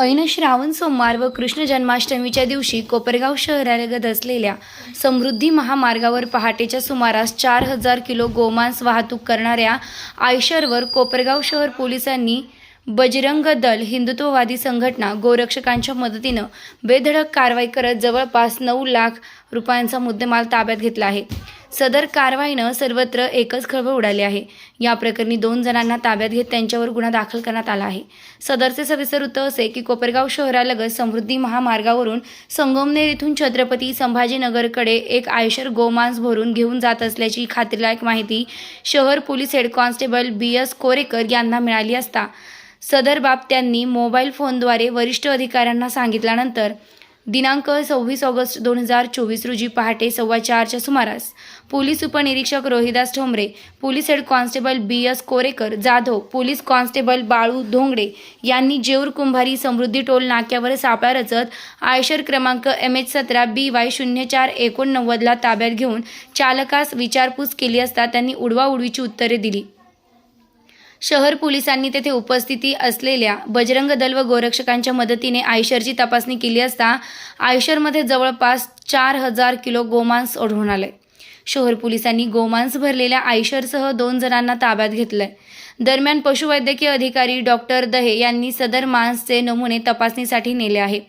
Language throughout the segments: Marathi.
ऐन श्रावण सोमवार व कृष्ण जन्माष्टमीच्या दिवशी कोपरगाव शहरालगत असलेल्या समृद्धी महामार्गावर पहाटेच्या सुमारास चार हजार किलो गोमांस वाहतूक करणाऱ्या आयशरवर कोपरगाव शहर पोलिसांनी बजरंग दल हिंदुत्ववादी संघटना गोरक्षकांच्या मदतीनं बेधडक कारवाई करत जवळपास नऊ लाख रुपयांचा मुद्देमाल ताब्यात घेतला आहे. सदर कारवाईनं सर्वत्र एकच खळबळ उडाली आहे. या प्रकरणी दोन जणांना ताब्यात घेत त्यांच्यावर गुन्हा दाखल करण्यात आला आहे. सदरचे सविस्तर वृत्त असे की कोपरगाव शहरालगत समृद्धी महामार्गावरून संगमनेर इथून छत्रपती संभाजीनगरकडे एक आयशर गोमांस भरून घेऊन जात असल्याची खात्रीलायक माहिती शहर police head constable B S Korekar यांना मिळाली असता सदर बाब त्यांनी मोबाईल फोनद्वारे वरिष्ठ अधिकाऱ्यांना सांगितल्यानंतर दिनांक सव्वीस ऑगस्ट दोन हजार चोवीस रोजी पहाटे सव्वा चारच्या सुमारास पोलीस उपनिरीक्षक Rohidas Thombare police head constable B S Korekar Jadhav police constable Balu Dhongade यांनी जेऊर कुंभारी समृद्धी टोल नाक्यावर सापळा रचत आयशर क्रमांक एम एच सतरा बी वाय शून्य चार एकोणनव्वदला ताब्यात घेऊन चालकास विचारपूस केली असता त्यांनी उडवाउडवीची उत्तरे दिली. शहर पोलिसांनी तेथे उपस्थिती असलेल्या बजरंग दल व गोरक्षकांच्या मदतीने आयशरची तपासणी केली असता आयशरमध्ये जवळपास चार हजार किलो गोमांस ओढवून आले. शहर पोलिसांनी गोमांस भरलेल्या आयशरसह दोन जणांना ताब्यात घेतलंय. दरम्यान पशुवैद्यकीय अधिकारी डॉक्टर दहे यांनी सदर मांसचे नमुने तपासणीसाठी नेले आहे.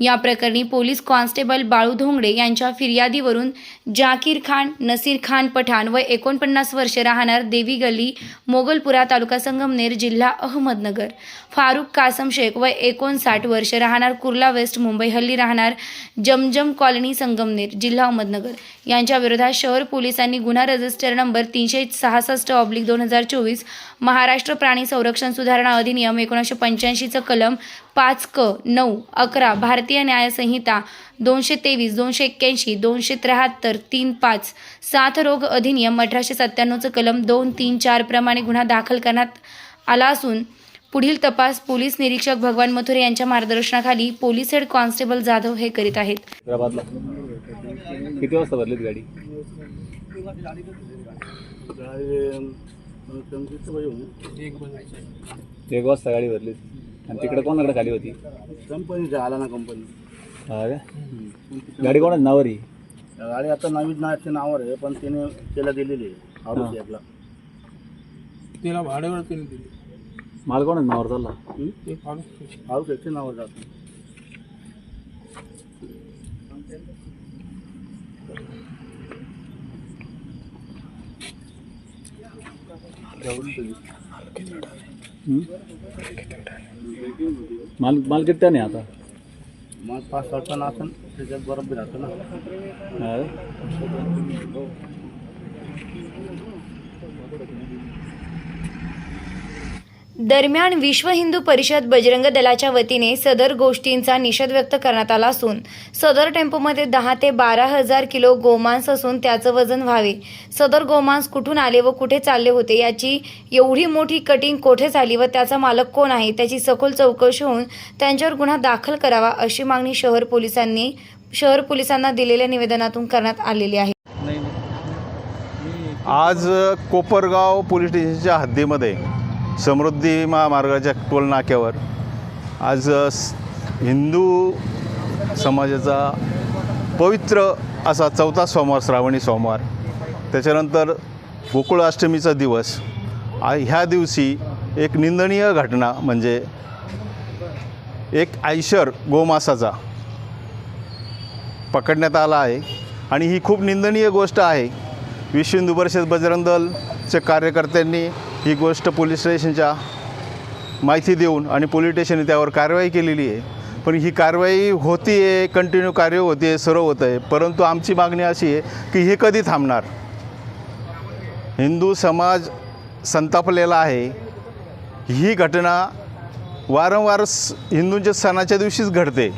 या प्रकरणी पोलीस कॉन्स्टेबल बाळू धोंगडे यांच्या फिर्यादीवरून जाकीर खान नसीर खान पठाण व एकोणपन्नास वर्षे राहणार देवी गल्ली मोगलपुरा तालुका संगमनेर जिल्हा अहमदनगर. फारुख कासम शेख व एकोणसाठ वर्षे राहणार कुर्ला वेस्ट मुंबई हल्ली राहणार जमजम कॉलनी संगमनेर जिल्हा अहमदनगर. यांच्या विरोधात शहर पोलिसांनी गुन्हा रजिस्टर नंबर तीनशे सहासष्ट ऑब्लिक दोन हजार चोवीस महाराष्ट्र प्राणी संरक्षण सुधारणा अधिनियम एकोणीसशे पंच्याऐंशीचं कलम पाच क नऊ अकरा भारतीय न्यायसंहिता दोनशे तेवीस दोनशे एक्क्याऐंशी दोनशे त्र्याहत्तर तीन पाच. साथ रोग अधिनियम अठराशे सत्त्याण्णवचं कलम दोन तीन चार प्रमाणे गुन्हा दाखल करण्यात आला असून पुढील तपास पोलीस निरीक्षक भगवान मथुरे यांच्या मार्गदर्शनाखाली पोलीस हेड कॉन्स्टेबल जाधव हे करीत आहेत. किती वाजता भरलीत गाडी? एक वाजता गाडी भरलीत. आणि तिकडे कोणाकडे खाली होती? कंपनीचा आला ना कंपनी. हा का? गाडी कोणाच? नावावर ही गाडी आता नवीन नावाच्या नावावर आहे पण तिने त्याला दिलेली आहे औरंगाबाद हा. साहेबला तिला भाड्यावर तिने दिली. माल कोणाच नावावर चालला? हं? ते फाडून औरंगाबाद साहेबच्या नावावर जातो. हं? माल माल किती नाही आता? मग पाच सहा टन असं त्याच्यात बरोबर राहतं ना. हा? दरम्यान विश्व हिंदू परिषद बजरंग दलाच्या वतीने सदर गोष्टींचा निषेध व्यक्त करण्यात आला असून सदर टेम्पोमध्ये दहा ते बारा हजार किलो गोमांस असून त्याचं वजन व्हावे. सदर गोमांस कुठून आले व कुठे चालले होते याची एवढी मोठी कटिंग कोठे झाली व त्याचा मालक कोण आहे त्याची सखोल चौकशी होऊन त्यांच्यावर गुन्हा दाखल करावा अशी मागणी शहर पोलिसांनी शहर पोलिसांना दिलेल्या निवेदनातून करण्यात आलेली आहे. आज कोपरगाव पोलीस स्टेशनच्या हद्दीमध्ये समृद्धी महामार्गाच्या टोल नाक्यावर आज हिंदू समाजाचा पवित्र असा चौथा सोमवार श्रावणी सोमवार. त्याच्यानंतर गोकुळाष्टमीचा दिवस. ह्या दिवशी एक निंदनीय घटना म्हणजे एक आयशर गोमासाचा पकडण्यात आला आहे आणि ही खूप निंदनीय गोष्ट आहे. विश्व हिंदू परिषद बजरंग दलच्या कार्यकर्त्यांनी ही गोष्ट पोलीस स्टेशनच्या माहिती देऊन आणि पोलीस स्टेशनने त्यावर कारवाई केलेली आहे. पण ही कारवाई होती आहे कंटिन्यू कार्य होते आहे सर्व होतं आहे परंतु आमची मागणी अशी आहे की हे कधी थांबणार? हिंदू समाज संतापलेला आहे. ही घटना वारंवार स हिंदूंच्या सणाच्या दिवशीच घडते.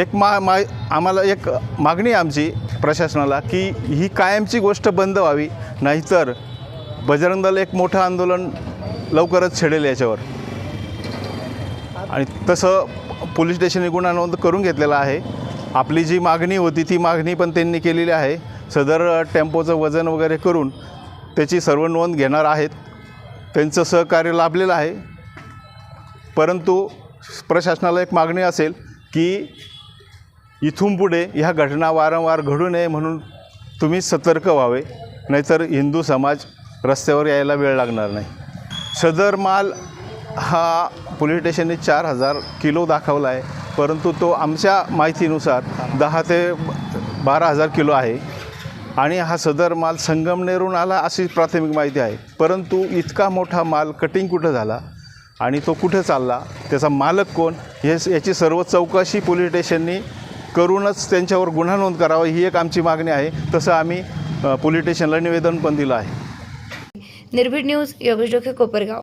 एक मा मा आम्हाला एक मागणी आहे आमची प्रशासनाला की ही कायमची गोष्ट बंद व्हावी नाहीतर बजरंग दल एक मोठं आंदोलन लवकरच छेडेल याच्यावर. आणि तसं पोलीस स्टेशनने गुन्हा नोंद करून घेतलेला आहे. आपली जी मागणी होती ती मागणी पण त्यांनी केलेली आहे. सदर टेम्पोचं वजन वगैरे करून त्याची सर्व नोंद घेणार आहेत. त्यांचं सहकार्य लाभलेलं आहे. परंतु प्रशासनाला एक मागणी असेल की इथून पुढे ह्या घटना वारंवार घडू नये म्हणून तुम्ही सतर्क व्हावे. नाहीतर हिंदू समाज रस्त्यावर यायला वेळ लागणार नाही. सदर माल हा पोलीस स्टेशनने चार हजार किलो दाखवला आहे परंतु तो आमच्या माहितीनुसार दहा ते बारा हजार किलो आहे आणि हा सदर माल संगमनेरून आला अशी प्राथमिक माहिती आहे. परंतु इतका मोठा माल कटिंग कुठं झाला आणि तो कुठं चालला त्याचा मालक कोण हे याची सर्व चौकशी पोलीस स्टेशननी करूनच त्यांच्यावर गुन्हा नोंद करावा ही एक आमची मागणी आहे. तसं आम्ही पोलीस स्टेशनला निवेदन पण दिलं आहे. निर्भीड न्यूज योगेश डोके कोपरगाव.